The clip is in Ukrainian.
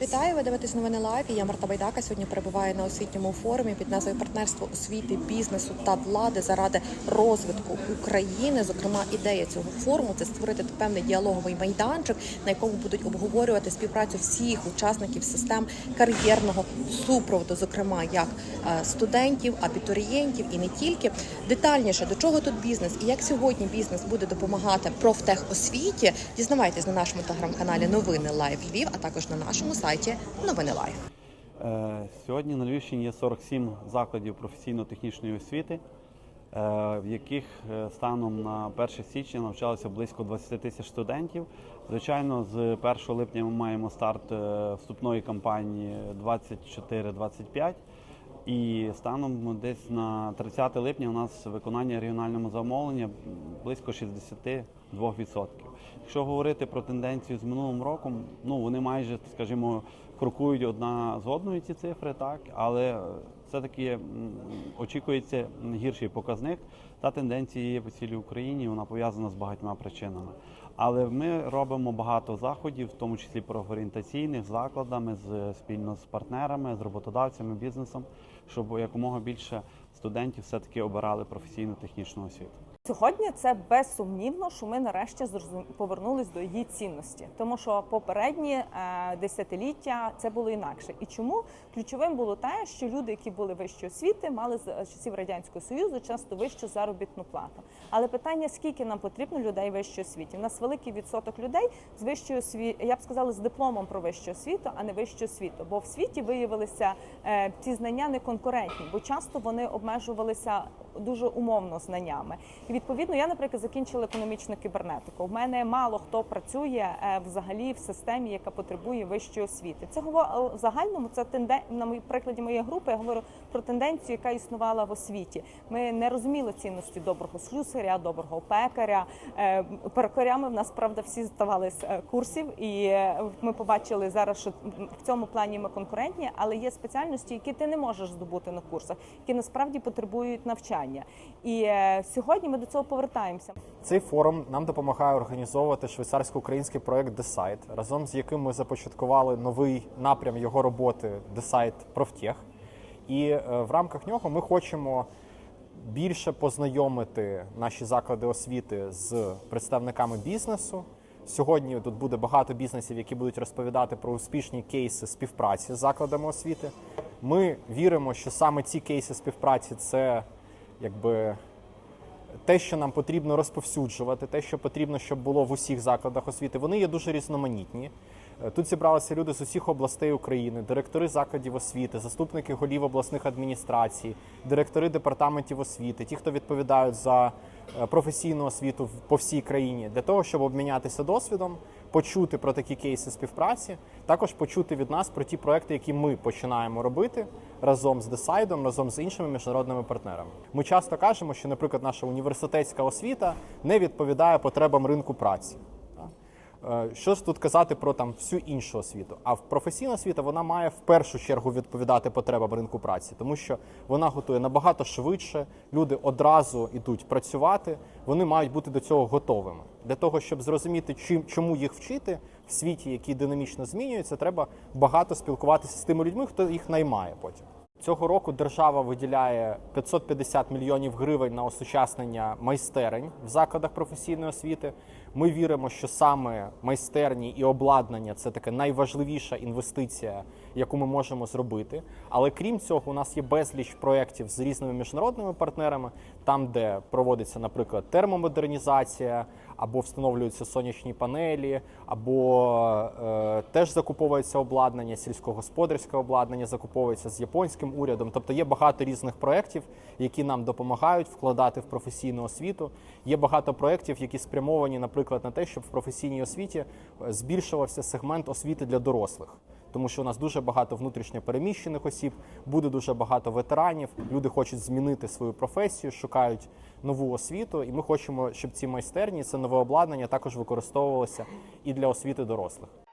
Вітаю, ви дивитесь новини лайв. Я Марта Байдака. Сьогодні перебуваю на освітньому форумі під назвою Партнерство освіти, бізнесу та влади заради розвитку України. Зокрема, ідея цього форуму це створити певний діалоговий майданчик, на якому будуть обговорювати співпрацю всіх учасників систем кар'єрного супроводу, зокрема як е, студентів, абітурієнтів і не тільки. Детальніше до чого тут бізнес і як сьогодні бізнес буде допомагати профтехосвіті. Дізнавайтесь на нашому телеграм-каналі Новини Лайв Львів, а також на нашому сайті Новини Лайв. Е, Сьогодні на Львівщині є 47 закладів професійно-технічної освіти, е, в яких е, станом на 1 січня навчалося близько 20 тисяч студентів. Звичайно, з 1 липня ми маємо старт вступної кампанії 24-25. І станом десь на 30 липня у нас виконання регіонального замовлення близько 62%. Якщо говорити про тенденцію з минулим роком, ну вони майже, скажімо, крокують одна з одною ці цифри, так, але все-таки очікується гірший показник. Та тенденція є по цілій Україні, вона пов'язана з багатьма причинами. Але ми робимо багато заходів, в тому числі профорієнтаційних, з закладами, з спільно з партнерами, з роботодавцями, бізнесом, щоб якомога більше студентів все-таки обирали професійну технічну освіту. Сьогодні це безсумнівно, що ми нарешті повернулись до її цінності, тому що попередні е, десятиліття це було інакше. І чому ключовим було те, що люди, які були вищої освіти, мали з е, часів радянського союзу часто вищу заробітну плату. Але питання: скільки нам потрібно людей вищої освіти? У нас великий відсоток людей з вищою освіти, я б сказала, з дипломом про вищу освіту, а не вищу освіту. Бо в світі виявилися е, ці знання неконкурентні, бо часто вони обмежувалися дуже умовно знаннями. І відповідно, я, наприклад, закінчила економічну кібернетику. В мене мало хто працює е, взагалі в системі, яка потребує вищої освіти. Це в загальному це тенден... на прикладі моєї групи. Я говорю про тенденцію, яка існувала в освіті. Ми не розуміли цінності доброго слюсаря, доброго пекаря. Е, Перекорями в нас правда всі здавали з е, курсів, і е, ми побачили зараз, що в цьому плані ми конкурентні, але є спеціальності, які ти не можеш здобути на курсах, які насправді потребують навчання. І е, сьогодні ми до цього повертаємося. Цей форум нам допомагає організовувати швейцарсько-український проект Decide, разом з яким ми започаткували новий напрям його роботи Decide Профтех. І е, в рамках нього ми хочемо більше познайомити наші заклади освіти з представниками бізнесу. Сьогодні тут буде багато бізнесів, які будуть розповідати про успішні кейси співпраці з закладами освіти. Ми віримо, що саме ці кейси співпраці це якби те, що нам потрібно розповсюджувати, те, що потрібно, щоб було в усіх закладах освіти, вони є дуже різноманітні. Е, Тут зібралися люди з усіх областей України, директори закладів освіти, заступники голів обласних адміністрацій, директори департаментів освіти, ті, хто відповідають за е, професійну освіту по всій країні, для того, щоб обмінятися досвідом, почути про такі кейси співпраці, також почути від нас про ті проекти, які ми починаємо робити разом з Десайдом, разом з іншими міжнародними партнерами. Ми часто кажемо, що, наприклад, наша університетська освіта не відповідає потребам ринку праці. Е, Що ж тут казати про там всю іншу освіту? А в професійна освіта вона має в першу чергу відповідати потребам ринку праці, тому що вона готує набагато швидше. Люди одразу йдуть працювати. Вони мають бути до цього готовими. Для того щоб зрозуміти, чим чому їх вчити в світі, який динамічно змінюється, треба багато спілкуватися з тими людьми, хто їх наймає потім. Цього року держава виділяє 550 мільйонів гривень на осучаснення майстерень в закладах професійної освіти. Ми віримо, що саме майстерні і обладнання це така найважливіша інвестиція, яку ми можемо зробити. Але крім цього, у нас є безліч проєктів з різними міжнародними партнерами, там, де проводиться, наприклад, термомодернізація, або встановлюються сонячні панелі, або е, теж закуповується обладнання, сільськогосподарське обладнання закуповується з японським урядом. Тобто є багато різних проєктів, які нам допомагають вкладати в професійну освіту. Є багато проєктів, які спрямовані, наприклад, на те, щоб в професійній освіті е, збільшувався сегмент освіти для дорослих. Тому що у нас дуже багато внутрішньо переміщених осіб, буде дуже багато ветеранів. Люди хочуть змінити свою професію, шукають нову освіту, і ми хочемо, щоб ці майстерні, це нове обладнання також використовувалося і для освіти дорослих.